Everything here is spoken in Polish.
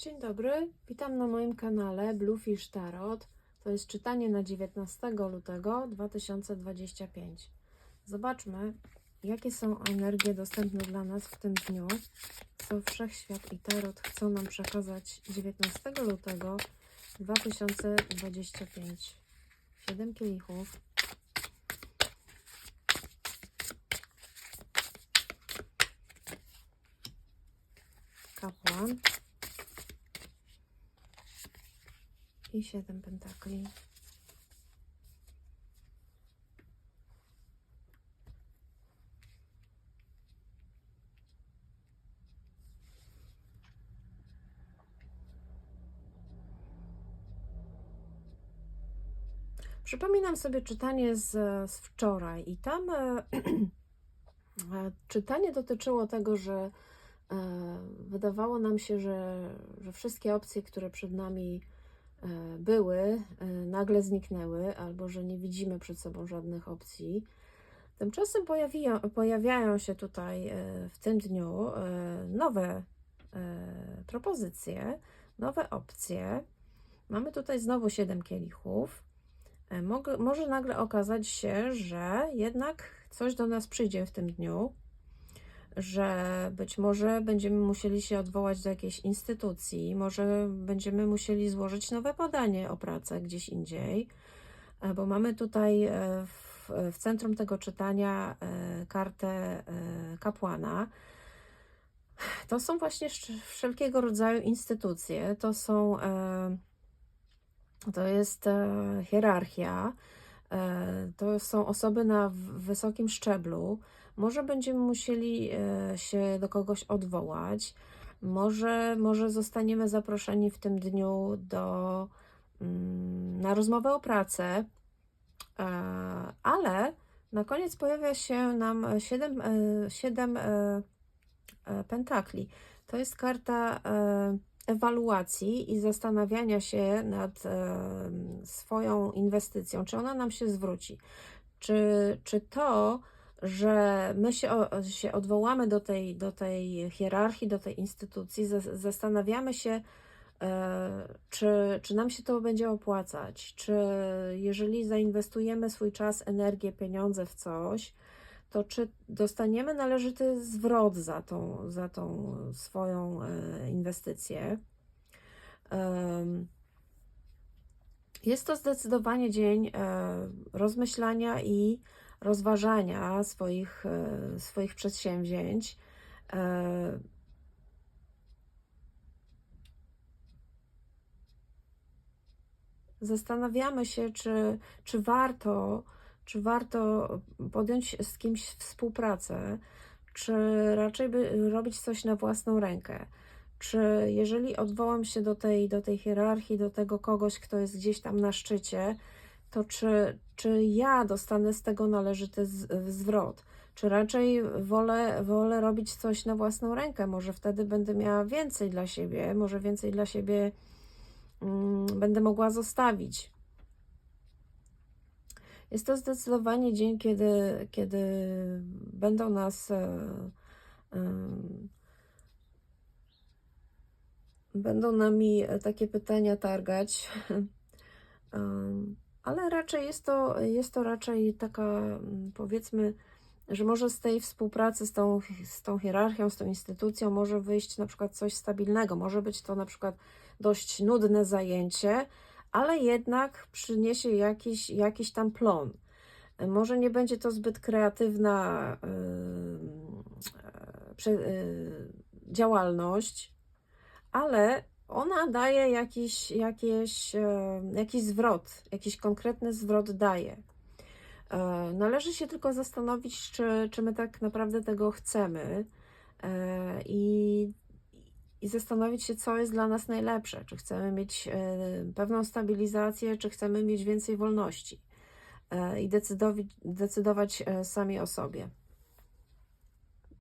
Dzień dobry, witam na moim kanale Bluefish Tarot. To jest czytanie na 19 lutego 2025. Zobaczmy, jakie są energie dostępne dla nas w tym dniu, co Wszechświat i Tarot chcą nam przekazać 19 lutego 2025. 7 kielichów. Kapłan. I siedem pentakli. Przypominam sobie czytanie z, z wczoraj i tam e, e, czytanie dotyczyło tego, że e, wydawało nam się, że, że wszystkie opcje, które przed nami były, e, nagle zniknęły, albo że nie widzimy przed sobą żadnych opcji. Tymczasem pojawiają, się tutaj e, w tym dniu nowe propozycje, nowe opcje. Mamy tutaj znowu 7 kielichów. Może nagle okazać się, że jednak coś do nas przyjdzie w tym dniu, że być może będziemy musieli się odwołać do jakiejś instytucji, może będziemy musieli złożyć nowe podanie o pracę gdzieś indziej, e, bo mamy tutaj e, w, w centrum tego czytania e, kartę kapłana. To są właśnie wszelkiego rodzaju instytucje, to są to jest hierarchia, to są osoby na wysokim szczeblu, może będziemy musieli e, się do kogoś odwołać, może, może zostaniemy zaproszeni w tym dniu do, mm, na rozmowę o pracę, e, ale na koniec pojawia się nam siedem, e, siedem pentakli. To jest karta ewaluacji i zastanawiania się nad swoją inwestycją, czy ona nam się zwróci. Czy, czy to, że my się, się odwołamy do tej, do tej hierarchii, do tej instytucji, zastanawiamy się, e, czy, czy nam się to będzie opłacać, czy jeżeli zainwestujemy swój czas, energię, pieniądze w coś, to czy dostaniemy należyty zwrot za tą, za tą swoją e, inwestycję. Jest to zdecydowanie dzień e, rozmyślania i rozważania swoich, e, swoich przedsięwzięć. Zastanawiamy się, czy, czy warto, czy warto podjąć z kimś współpracę, czy raczej by robić coś na własną rękę. Czy jeżeli odwołam się do tej, do tej hierarchii, do tego kogoś, kto jest gdzieś tam na szczycie, to czy, czy ja dostanę z tego należyty zwrot? Czy raczej wolę, wolę robić coś na własną rękę? Może wtedy będę miała więcej dla siebie, może więcej dla siebie mm, będę mogła zostawić. Jest to zdecydowanie dzień, kiedy, kiedy będą nas. E, e, będą nami takie pytania targać. ale raczej jest to, jest to raczej taka, mm, powiedzmy, że może z tej współpracy z tą, z tą hierarchią, z tą instytucją może wyjść na przykład coś stabilnego. Może być to na przykład dość nudne zajęcie, ale jednak przyniesie jakiś, jakiś tam plon. Może nie będzie to zbyt kreatywna yy, yy, działalność, ale ona daje jakiś, jakieś, e, jakiś zwrot, jakiś konkretny zwrot daje. E, należy się tylko zastanowić, czy, czy my tak naprawdę tego chcemy e, i, i zastanowić się, co jest dla nas najlepsze. Czy chcemy mieć pewną stabilizację, czy chcemy mieć więcej wolności i decydować, decydować sami o sobie.